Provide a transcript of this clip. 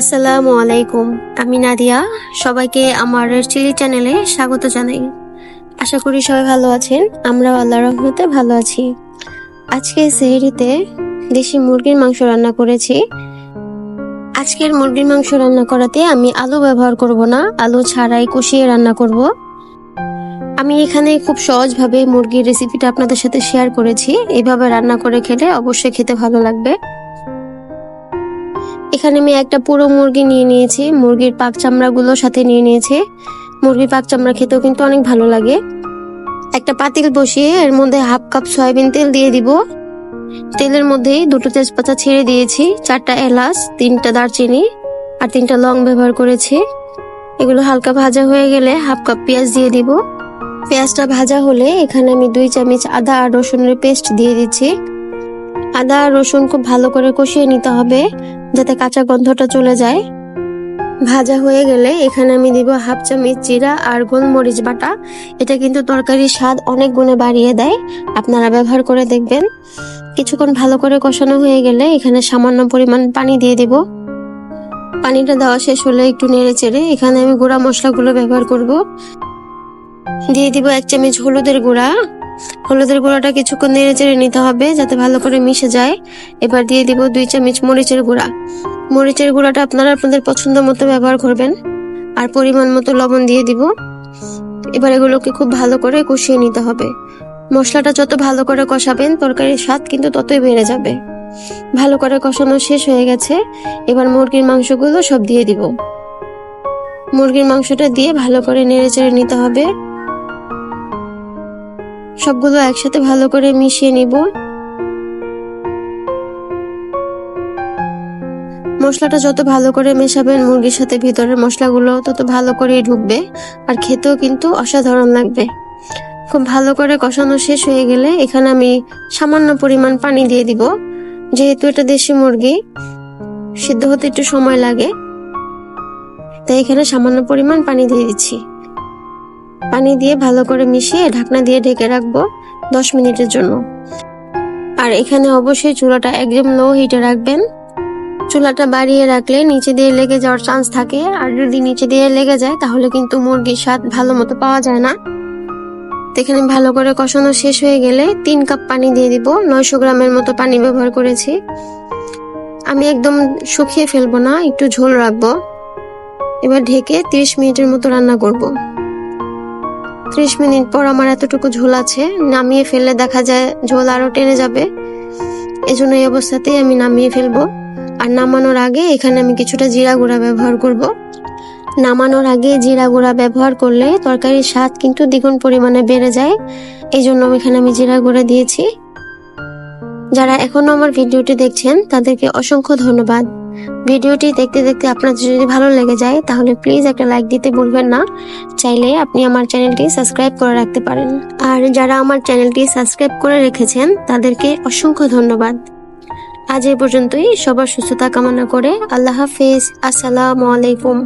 আসসালামু আলাইকুম। আমি নাদিয়া, সবাইকে আমার চিলি চ্যানেলে স্বাগত জানাই। আশা করি সবাই ভালো আছেন। আমরা আল্লাহ রহমতে ভালো আছি। আজকে সেহরিতে দেশি মুরগির মাংস রান্না করেছি। আজকের মুরগির মাংস রান্না করাতে আমি আলু ব্যবহার করব না, আলু ছাড়াই কষিয়ে রান্না করব। আমি এখানে খুব সহজভাবে মুরগির রেসিপিটা আপনাদের সাথে শেয়ার করেছি। এইভাবে রান্না করে খেলে অবশ্যই খেতে ভালো লাগবে। এখানে আমি একটা পুরো মুরগি নিয়ে নিয়েছি। মুরগির পাক চামড়াগুলো সাথে নিয়ে নিয়েছি। মুরগির পাক চামড়া খেতেও কিন্তু অনেক ভালো লাগে। একটা পাতিল বসিয়ে এর মধ্যে হাফ কাপ সয়াবিন তেল দিয়ে দিব। তেলের মধ্যেই দুটো তেজপাতা ছেড়ে দিয়েছি, চারটা এলাচ, তিনটা দারচিনি আর তিনটা লং ব্যবহার করেছি। এগুলো হালকা ভাজা হয়ে গেলে হাফ কাপ পেঁয়াজ দিয়ে দিব। পেঁয়াজটা ভাজা হলে এখানে আমি দুই চামচ আদা আর রসুনের পেস্ট দিয়ে দিচ্ছি। আদা আর রসুন খুব ভালো করে কষিয়ে নিতে হবে। যাতে কাঁচা গন্ধটা চলে যায়। ভাজা হয়ে গেলে এখানে আমি দিব হাফ চামচ জিরা আর গোলমরিচ বাটা। এটা কিন্তু তরকারির স্বাদ অনেক গুণে বাড়িয়ে দেয়। আপনারা ব্যবহার করে দেখবেন। কিছুক্ষণ ভালো করে কষানো হয়ে গেলে এখানে সামান্য পরিমাণ পানি দিয়ে দিব। পানিটা দেওয়া শেষ হলে একটু নেড়ে চেড়ে এখানে আমি গুঁড়া মশলাগুলো ব্যবহার করব। দিয়ে দিব এক চামচ হলুদের গুঁড়া। হলুদের গুঁড়াটা কিছুক্ষণ নেড়ে চেড়ে নিতে হবে যাতে ভালো করে মিশে যায়। এবার দিয়ে দিব দুই চামচ মরিচের গুঁড়া। মরিচের গুঁড়াটা আপনারা আপনাদের পছন্দ মতো ব্যবহার করবেন। আর পরিমাণ মতো লবণ দিয়ে দিব। এবার এগুলোকে খুব ভালো করে কষিয়ে নিতে হবে। মশলাটা যত ভালো করে কষাবেন, তরকারির স্বাদ কিন্তু ততই বেড়ে যাবে। ভালো করে কষানো শেষ হয়ে গেছে। এবার মুরগির মাংসগুলো সব দিয়ে দিব। মুরগির মাংসটা দিয়ে ভালো করে নেড়ে চেড়ে নিতে হবে। সবগুলো একসাথে ভালো করে মিশিয়ে নিব। মশলাটা যত ভালো করে মেশাবেন মুরগির সাথে ভিতরের মশলাগুলো তত ভালো করে ঢুকবে, আর খেতেও কিন্তু অসাধারণ লাগবে। খুব ভালো করে কষানো শেষ হয়ে গেলে এখানে আমি সামান্য পরিমাণ পানি দিয়ে দিব। যেহেতু এটা দেশি মুরগি, সিদ্ধ হতে একটু সময় লাগে, তাই এখানে সামান্য পরিমাণ পানি দিয়ে দিচ্ছি। পানি দিয়ে ভালো করে মিশিয়ে ঢাকনা দিয়ে ঢেকে রাখব দশ মিনিটের জন্য। আর এখানে অবশ্যই চুলাটা একদম লো হিটে রাখবেন। চুলাটা বাড়িয়ে রাখলে নিচে দিয়ে লেগে যাওয়ার চান্স থাকে। আর যদি নিচে দিয়ে লেগে যায়, তাহলে কিন্তু মুরগির স্বাদ ভালো মতো পাওয়া যায় না। এখানে ভালো করে কষানো শেষ হয়ে গেলে তিন কাপ পানি দিয়ে দিব। নয়শো গ্রামের মতো পানি ব্যবহার করেছি। আমি একদম শুকিয়ে ফেলব না, একটু ঝোল রাখব। এবার ঢেকে তিরিশ মিনিটের মতো রান্না করব। ত্রিশ মিনিট পর আমার এতটুকু ঝোল আছে, নামিয়ে ফেললে দেখা যায় ঝোল আরও টেনে যাবে। এজন্য এই অবস্থাতেই আমি নামিয়ে ফেলব। আর নামানোর আগে এখানে আমি কিছুটা জিরা গুঁড়া ব্যবহার করব। নামানোর আগে জিরা গুঁড়া ব্যবহার করলে তরকারির স্বাদ কিন্তু দ্বিগুণ পরিমাণে বেড়ে যায়। এই জন্য এখানে আমি জিরা গুঁড়া দিয়েছি। যারা এখনও আমার ভিডিওটি দেখছেন, তাদেরকে অসংখ্য ধন্যবাদ। ভিডিওটি দেখতে দেখতে আপনার যদি ভালো লেগে যায়, তাহলে প্লিজ একটা লাইক দিতে ভুলবেন না। চাইলে আপনি আমার চ্যানেলটি সাবস্ক্রাইব করে রাখতে পারেন। আর যারা আমার চ্যানেলটি সাবস্ক্রাইব করে রেখেছেন, তাদেরকে অসংখ্য ধন্যবাদ। আজ এই পর্যন্তই। সবার সুস্থতা কামনা করে আল্লাহ হাফিজ। আসসালামু আলাইকুম।